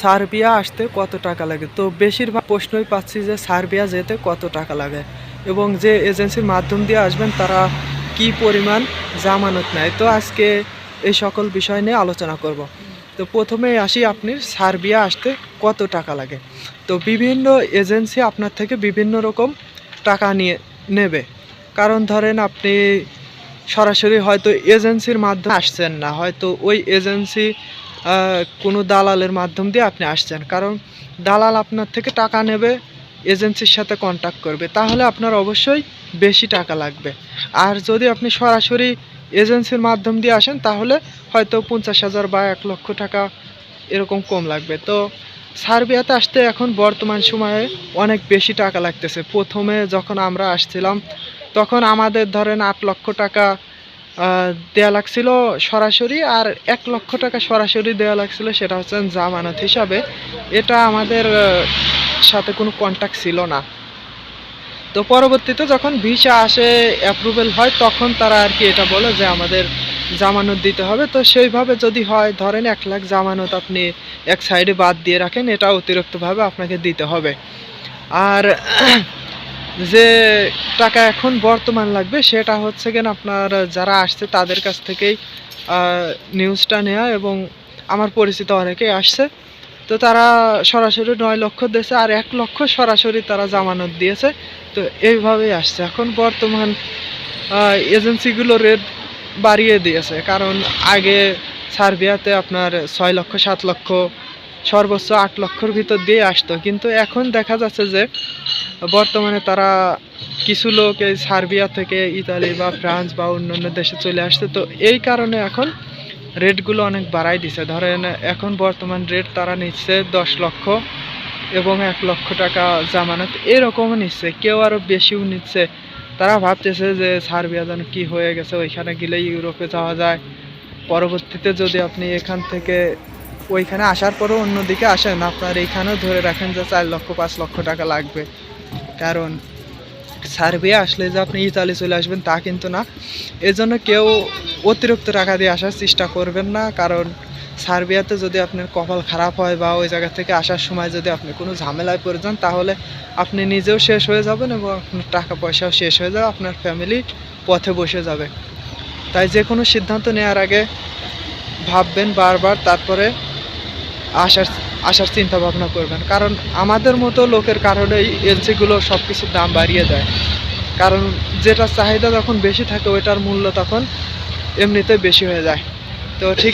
Serbia আসতে কত টাকা লাগে? তো বেশিরভাগ প্রশ্নই পাচ্ছি যে সার্বিয়া যেতে কত টাকা লাগে এবং যে এজেন্সির মাধ্যম দিয়ে আসবেন তারা কি পরিমাণ জামানত নেয়? তো আজকে এই সকল বিষয় নিয়ে আলোচনা করব। তো প্রথমে আসি আপনি, সার্বিয়া আসতে কত টাকা লাগে? তো বিভিন্ন এজেন্সি আপনার থেকে বিভিন্ন রকম টাকা নিয়ে নেবে। কারণ ধরেন আপনি সরাসরি হয়তো এজেন্সির মাধ্যমে আসছেন না, হয়তো ওই এজেন্সি কোনো দালালের মাধ্যম দিয়ে আপনি আসছেন। কারণ দালাল আপনার থেকে টাকা নেবে, এজেন্সির সাথে কন্ট্যাক্ট করবে। তাহলে আপনার অবশ্যই বেশি টাকা লাগবে। আর যদি আপনি সরাসরি এজেন্সির মাধ্যম দিয়ে আসেন, তাহলে হয়তো পঞ্চাশ হাজার বা এক লক্ষ টাকা এরকম কম লাগবে। তো সার্বিয়াতে আসতে এখন বর্তমান সময়ে অনেক বেশি টাকা লাগতেছে। প্রথমে যখন আমরা আসছিলাম, তখন আমাদের ধরেন আট লক্ষ টাকা দেয়া লাগছিল সরাসরি আর এক লক্ষ টাকা সরাসরি দেওয়া লাগছিল সেটা হচ্ছে জামানত হিসাবে। এটা আমাদের সাথে কোনো কন্ট্যাক্ট ছিল না। তো পরবর্তীতে যখন ভিসা আসে অ্যাপ্রুভেল হয়, তখন তারা আর কি এটা বলে যে আমাদের জামানত দিতে হবে। তো সেইভাবে যদি হয়, ধরেন এক লাখ জামানত আপনি এক সাইডে বাদ দিয়ে রাখেন, এটা অতিরিক্তভাবে আপনাকে দিতে হবে। আর যে টাকা এখন বর্তমান লাগবে, সেটা হচ্ছে কেন আপনার যারা আসছে তাদের কাছ থেকেই নিউজটা নেওয়া এবং আমার পরিচিত অনেকেই আসছে। তো তারা সরাসরি নয় লক্ষ দিয়েছে আর এক লক্ষ সরাসরি তারা জামানত দিয়েছে। তো এইভাবেই আসছে। এখন বর্তমান এজেন্সিগুলো রেট বাড়িয়ে দিয়েছে। কারণ আগে সার্বিয়াতে আপনার ছয় লক্ষ, সাত লক্ষ, সর্বোচ্চ আট লক্ষর ভিতর দিয়ে আসতো। কিন্তু এখন দেখা যাচ্ছে যে বর্তমানে তারা কিছু লোক এই সার্বিয়া থেকে ইতালি বা ফ্রান্স বা অন্যান্য দেশে চলে আসছে। তো এই কারণে এখন রেটগুলো অনেক বাড়াই দিছে। ধরেন এখন বর্তমান রেট তারা নিচ্ছে দশ লক্ষ এবং এক লক্ষ টাকা জামানত। এরকমও নিচ্ছে। কেউ আরও বেশিও নিচ্ছে। তারা ভাবতেছে যে সার্বিয়া যেন কী হয়ে গেছে, ওইখানে গেলে ইউরোপে যাওয়া যায়। পরবর্তীতে যদি আপনি এখান থেকে ওইখানে আসার পরও অন্যদিকে আসেন, আপনার এইখানেও ধরে রাখেন যে চার লক্ষ, পাঁচ লক্ষ টাকা লাগবে। কারণ সার্বিয়া আসলে যে আপনি ইতালি চলে আসবেন তা কিন্তু না। এজন্য কেউ অতিরিক্ত টাকা দিয়ে আসার চেষ্টা করবেন না, কারণ সার্বিয়াতে যদি আপনার কপাল খারাপ হয় বা ওই জায়গা থেকে আসার সময় যদি আপনি কোনো ঝামেলায় পড়ে যান, তাহলে আপনি নিজেও শেষ হয়ে যাবেন এবং আপনার টাকা পয়সাও শেষ হয়ে যাবে, আপনার ফ্যামিলি পথে বসে যাবে। তাই যে কোনো সিদ্ধান্ত নেওয়ার আগে ভাববেন বারবার, তারপরে আসার আসার চিন্তা ভাবনা করবেন। কারণ আমাদের মতো লোকের কারণেই এলসিগুলো সব কিছুর দাম বাড়িয়ে দেয়। কারণ যেটা চাহিদা যখন বেশি থাকে, ওইটার মূল্য তখন এমনিতে বেশি হয়ে যায়। তো ঠিক